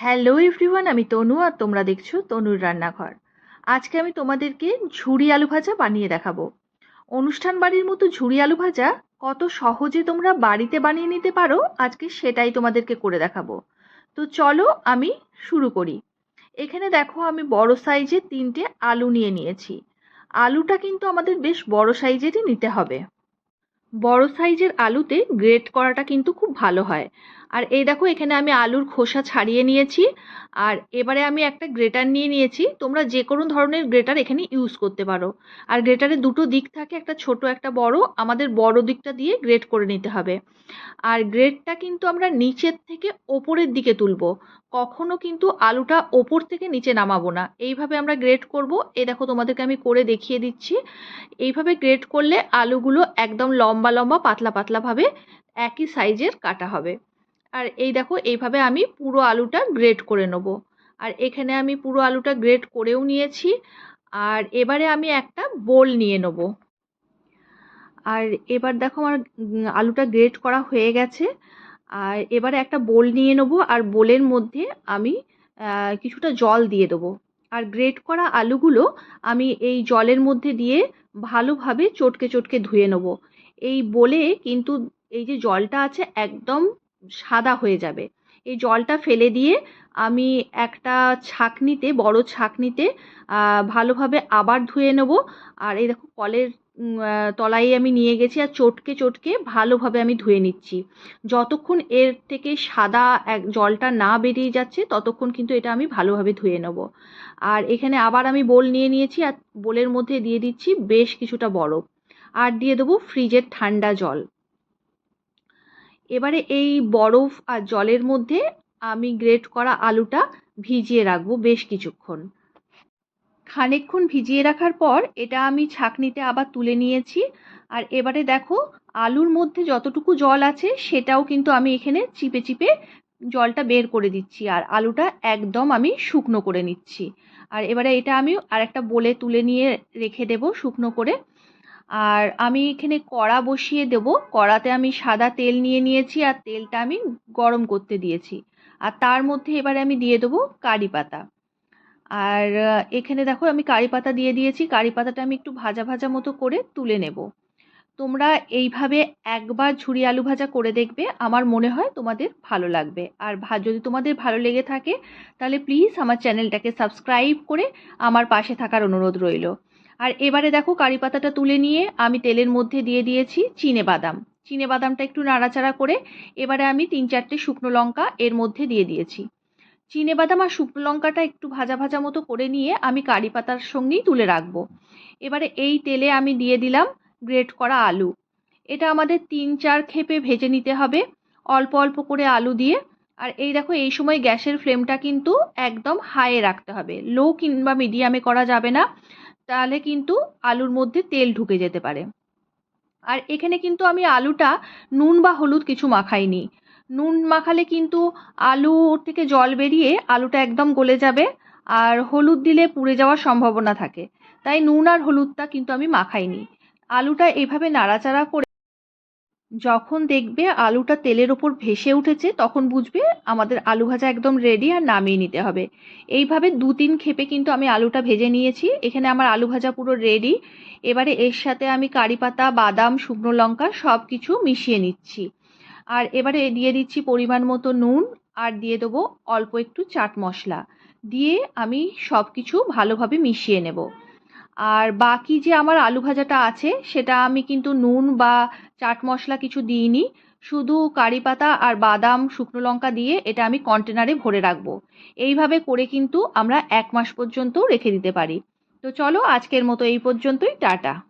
Hello everyone আমি তনু আর তোমরা দেখছ তনুর রান্নাঘর। আজকে আমি তোমাদেরকে ঝুড়ি আলু ভাজা বানিয়ে দেখাবো। অনুষ্ঠান বাড়ির মতো ঝুড়ি আলু ভাজা কত সহজে তোমরা বাড়িতে বানিয়ে নিতে পারো, আজকে সেটাই তোমাদেরকে করে দেখাবো। তো চলো আমি শুরু করি। এখানে দেখো আমি বড় সাইজের তিনটে আলু নিয়ে নিয়েছি। আলুটা কিন্তু আমাদের বেশ বড় সাইজেরই নিতে হবে। বড় সাইজের আলুতে গ্রেট করাটা কিন্তু খুব ভালো হয়। আর এই দেখো, এখানে আমি আলুর খোসা ছাড়িয়ে নিয়েছি। আর এবারে আমি একটা গ্রেটার নিয়ে নিয়েছি। তোমরা যে কোনো ধরনের গ্রেটার এখানে ইউজ করতে পারো। আর গ্রেটারে দুটো দিক থাকে, একটা ছোট, একটা বড়। আমাদের বড় দিকটা দিয়ে গ্রেট করে নিতে হবে। আর গ্রেটটা কিন্তু আমরা নিচের থেকে ওপরের দিকে তুলবো। কখনো কিন্তু আলুটা ওপর থেকে নিচে নামাবো না। এইভাবে আমরা গ্রেট করব। এই দেখো তোমাদেরকে আমি করে দেখিয়ে দিচ্ছি। এইভাবে গ্রেট করলে আলুগুলো একদম লম্বা লম্বা পাতলা পাতলাভাবে একই সাইজের কাটা হবে। আর এই দেখো এইভাবে আমি পুরো আলুটা গ্রেট করে নেব। আর এখানে আমি পুরো আলুটা গ্রেট করেও নিয়েছি। আর এবারে আমি একটা বোল নিয়ে নেব। আর এবার দেখো আমার আলুটা গ্রেট করা হয়ে গেছে। আর এবারে একটা বোল নিয়ে নেব আর বোলের মধ্যে আমি কিছুটা জল দিয়ে দেবো। আর গ্রেট করা আলুগুলো আমি এই জলের মধ্যে দিয়ে ভালোভাবে চটকে চটকে ধুয়ে নেব। এই বলে কিন্তু এই যে জলটা আছে একদম সাদা হয়ে যাবে। এই জলটা ফেলে দিয়ে আমি একটা ছাঁকনিতে, বড় ছাঁকনিতে ভালোভাবে আবার ধুয়ে নেব। আর এই দেখো কলের তলায় আমি নিয়ে গেছি আর চটকে চটকে ভালোভাবে আমি ধুয়ে নিচ্ছি। যতক্ষণ এর থেকে সাদা এক জলটা না বেরিয়ে যাচ্ছে, ততক্ষণ কিন্তু এটা আমি ভালোভাবে ধুয়ে নেব। আর এখানে আবার আমি বোল নিয়ে নিয়েছি আর বোলের মধ্যে দিয়ে দিচ্ছি বেশ কিছুটা বরফ। আর দিয়ে দেবো ফ্রিজের ঠান্ডা জল। এবারে এই বরফ আর জলের মধ্যে আমি গ্রেট করা আলুটা ভিজিয়ে রাখব বেশ কিছুক্ষণ। খানিকক্ষণ ভিজিয়ে রাখার পর এটা আমি ছাঁকনিতে আবার তুলে নিয়েছি। আর এবারে দেখো, আলুর মধ্যে যতটুকু জল আছে সেটাও কিন্তু আমি এখানে চিপে চিপে জলটা বের করে দিচ্ছি। আর আলুটা একদম আমি শুকনো করে নিচ্ছি। আর এবারে এটা আমি আর একটা বলে তুলে নিয়ে রেখে দেব শুকনো করে। আর আমি এখানে কড়া বসিয়ে দেব। কড়াতে আমি সাদা তেল নিয়ে নিয়েছি আর তেলটা আমি গরম করতে দিয়েছি। আর তার মধ্যে এবারে আমি দিয়ে দেবো কারি পাতা। আর এখানে দেখো আমি কারি পাতা দিয়ে দিয়েছি। কারি পাতাটা আমি একটু ভাজা ভাজা মতো করে তুলে নেব। তোমরা এইভাবে একবার ঝুরি আলু ভাজা করে দেখবে। আমার মনে হয় তোমাদের ভালো লাগবে। আর যদি তোমাদের ভালো লেগে থাকে, তাহলে প্লিজ আমার চ্যানেলটাকে সাবস্ক্রাইব করে আমার পাশে থাকার অনুরোধ রইল। আর এবারে দেখো কারি পাতাটা তুলে নিয়ে আমি তেলের মধ্যে দিয়ে দিয়েছি চিনে বাদাম। চিনে বাদামটা একটু নাড়াচাড়া করে এবারে আমি তিন চারটে শুকনো লঙ্কা এর মধ্যে দিয়ে দিয়েছি। চিনে বাদাম আর শুকনো লঙ্কাটা একটু ভাজা ভাজা মতো করে নিয়ে আমি কারি পাতার সঙ্গেই তুলে রাখব। এবারে এই তেলে আমি দিয়ে দিলাম গ্রেট করা আলু। এটা আমাদের তিন চার খেপে ভেজে নিতে হবে। অল্প অল্প করে আলু দিয়ে। আর এই দেখো, এই সময় গ্যাসের ফ্লেমটা কিন্তু একদম হাইয়ে রাখতে হবে। লো কিংবা মিডিয়ামে করা যাবে না। তাহলে কিন্তু আলুর মধ্যে তেল ঢুকে যেতে পারে। আর এখানে কিন্তু আমি আলুটা নুন বা হলুদ কিছু মাখাইনি। নুন মাখালে কিন্তু আলু থেকে জল বেরিয়ে আলুটা একদম গলে যাবে আর হলুদ দিলে পুড়ে যাওয়ার সম্ভাবনা থাকে। তাই নুন আর হলুদটা কিন্তু আমি মাখাইনি। আলুটা এভাবে নাড়াচাড়া করে যখন দেখবে আলুটা তেলের ওপর ভেসে উঠেছে, তখন বুঝবে আমাদের আলু ভাজা একদম রেডি আর নামিয়ে নিতে হবে। এইভাবে দু তিন খেপে কিন্তু আমি আলুটা ভেজে নিয়েছি। এখানে আমার আলু ভাজা পুরো রেডি এবারে এর সাথে আমি কারি পাতা, বাদাম, শুকনো লঙ্কা সব কিছু মিশিয়ে নিচ্ছি। আর এবারে দিয়ে দিচ্ছি পরিমাণ মতো নুন আর দিয়ে দেবো অল্প একটু চাট মশলা। দিয়ে আমি সব কিছু ভালোভাবে মিশিয়ে নেব। আর বাকি যে আমার আলু ভাজাটা আছে, সেটা আমি কিন্তু নুন বা চাট মশলা কিছু দিইনি। শুধু কারি পাতা আর বাদাম, শুকনো লঙ্কা দিয়ে এটা আমি কন্টেনারে ভরে রাখব। এইভাবে করে কিন্তু আমরা এক মাস পর্যন্ত রেখে দিতে পারি। তো চলো আজকের মতো এই পর্যন্তই, টাটা।